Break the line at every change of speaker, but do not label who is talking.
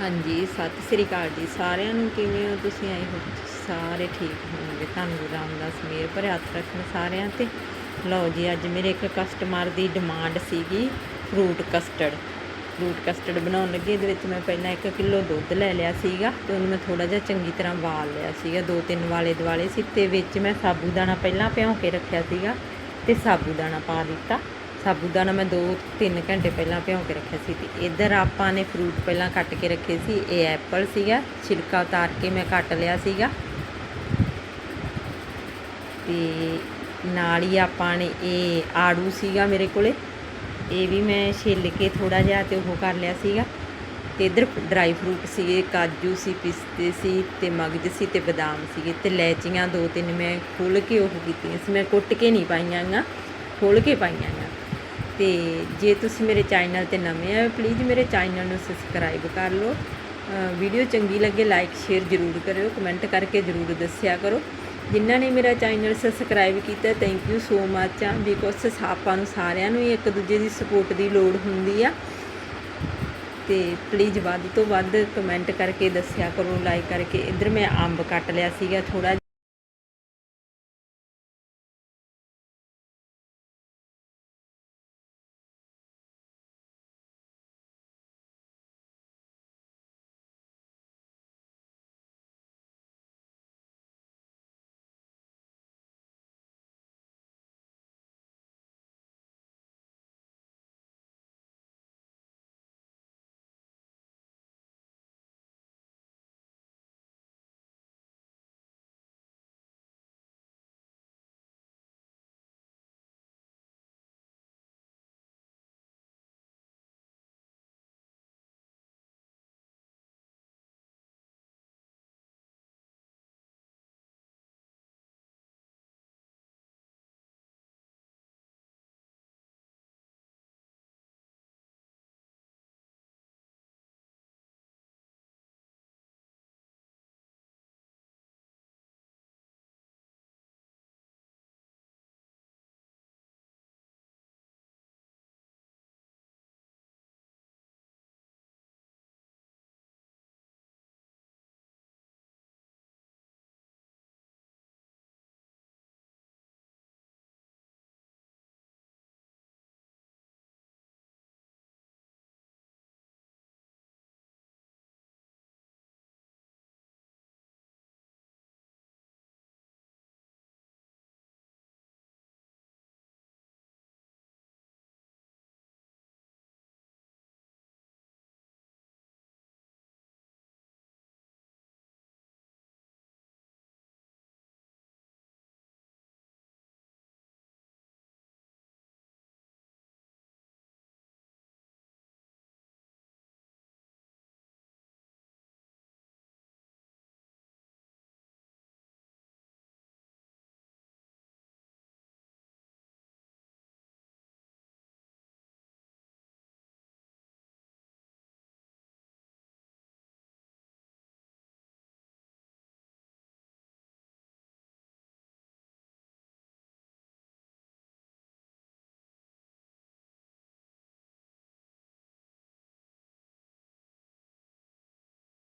ਹਾਂਜੀ, ਸਤਿ ਸ੍ਰੀ ਅਕਾਲ ਜੀ। ਸਾਰਿਆਂ ਨੂੰ ਕਿਵੇਂ ਹੋ ਤੁਸੀਂ? ਆਏ ਹੋ ਸਾਰੇ ਠੀਕ ਹੋਣਗੇ ਤੁਹਾਨੂੰ ਗੁਰੂ ਰਾਮਦਾਸ ਮੇਰ ਭਰੇ ਹੱਥ ਰੱਖਣ ਸਾਰਿਆਂ ਤੇ। ਲਓ ਜੀ, ਅੱਜ ਮੇਰੇ ਇੱਕ ਕਸਟਮਰ ਦੀ ਡਿਮਾਂਡ ਸੀਗੀ ਫਰੂਟ ਕਸਟਰਡ ਫਰੂਟ ਕਸਟਰਡ ਬਣਾਉਣ ਲੱਗੀ। ਇਹਦੇ ਵਿੱਚ ਮੈਂ ਪਹਿਲਾਂ 1 ਕਿਲੋ ਦੁੱਧ ਲੈ ਲਿਆ ਸੀਗਾ ਤੇ ਉਹਨੂੰ ਮੈਂ ਥੋੜਾ ਜਿਹਾ ਚੰਗੀ ਤਰ੍ਹਾਂ ਵਾਲ ਲਿਆ ਸੀਗਾ। ਦੋ ਤਿੰਨ ਵਾਲੇ ਦੁਆਲੇ ਸੀ ਤੇ ਵਿੱਚ ਮੈਂ ਸਾਬੂ ਦਾਣਾ ਪਹਿਲਾਂ ਭਿਉਂ ਕੇ ਰੱਖਿਆ ਸੀਗਾ ਤੇ ਸਾਬੂਦਾਨਾ ਪਾ ਦਿੱਤਾ। ਸਾਬੂਦਾਨਾ ਮੈਂ 2-3 ਘੰਟੇ ਪਹਿਲਾਂ ਭਿਉਂ ਕੇ ਰੱਖਿਆ ਸੀ ਤੇ ਇੱਧਰ ਆਪਾਂ ਨੇ ਫਰੂਟ ਪਹਿਲਾਂ ਕੱਟ ਕੇ ਰੱਖੇ ਸੀ, ਇਹ ਐਪਲ ਸੀਗਾ, ਛਿਲਕਾ ਉਤਾਰ ਕੇ ਮੈਂ ਕੱਟ ਲਿਆ ਸੀਗਾ। ਤੇ ਨਾਲ ਹੀ ਆਪਾਂ ਨੇ ਇਹ ਆੜੂ ਸੀਗਾ ਮੇਰੇ ਕੋਲੇ, ਇਹ ਵੀ ਮੈਂ ਛਿੱਲ ਕੇ ਥੋੜਾ ਜਿਹਾ ਤੇ ਉਹ ਕਰ ਲਿਆ ਸੀਗਾ। ਤੇ ਇੱਧਰ ਡਰਾਈ ਫਰੂਟ ਸੀਗੇ, ਕਾਜੂ ਸੀ, ਪਿਸਤੇ ਸੀ ਤੇ ਮਗਜ ਸੀ ਤੇ ਬਦਾਮ ਸੀਗੇ ਤੇ ਲੈਚੀਆਂ ਦੋ ਤਿੰਨ ਮੈਂ ਖੋਲ ਕੇ ਉਹ ਕੀਤੀਆਂ ਸੀ, ਮੈਂ ਕੁੱਟ ਕੇ ਨਹੀਂ ਪਾਈਆਂ ਗਾ ਖੋਲ ਕੇ ਪਾਈਆਂ ਤੇ ਜੇ ਤੁਸੀਂ ਮੇਰੇ ਚੈਨਲ ਤੇ ਨਵੇਂ ਆ ਪਲੀਜ਼ ਮੇਰੇ ਚੈਨਲ ਨੂੰ ਸਬਸਕ੍ਰਾਈਬ ਕਰ ਲਓ। ਵੀਡੀਓ ਚੰਗੀ ਲੱਗੇ ਲਾਈਕ ਸ਼ੇਅਰ ਜ਼ਰੂਰ ਕਰਿਓ ਕਮੈਂਟ ਕਰਕੇ ਜ਼ਰੂਰ ਦੱਸਿਆ ਕਰੋ। ਜਿਨ੍ਹਾਂ ਨੇ ਮੇਰਾ ਚੈਨਲ ਸਬਸਕ੍ਰਾਈਬ ਕੀਤਾ ਥੈਂਕ ਯੂ ਸੋ ਮੱਚ ਆ ਬਿਕੋਜ਼ ਆਪਾਂ ਨੂੰ ਸਾਰਿਆਂ ਨੂੰ ਹੀ ਇੱਕ ਦੂਜੇ ਦੀ ਸਪੋਰਟ ਦੀ ਲੋੜ ਹੁੰਦੀ ਆ। ਤੇ ਪਲੀਜ਼ ਵੱਧ ਤੋਂ ਵੱਧ ਕਮੈਂਟ ਕਰਕੇ ਦੱਸਿਆ ਕਰੋ ਲਾਈਕ ਕਰਕੇ। ਇੱਧਰ ਮੈਂ ਅੰਬ ਕੱਟ ਲਿਆ ਸੀਗਾ ਥੋੜਾ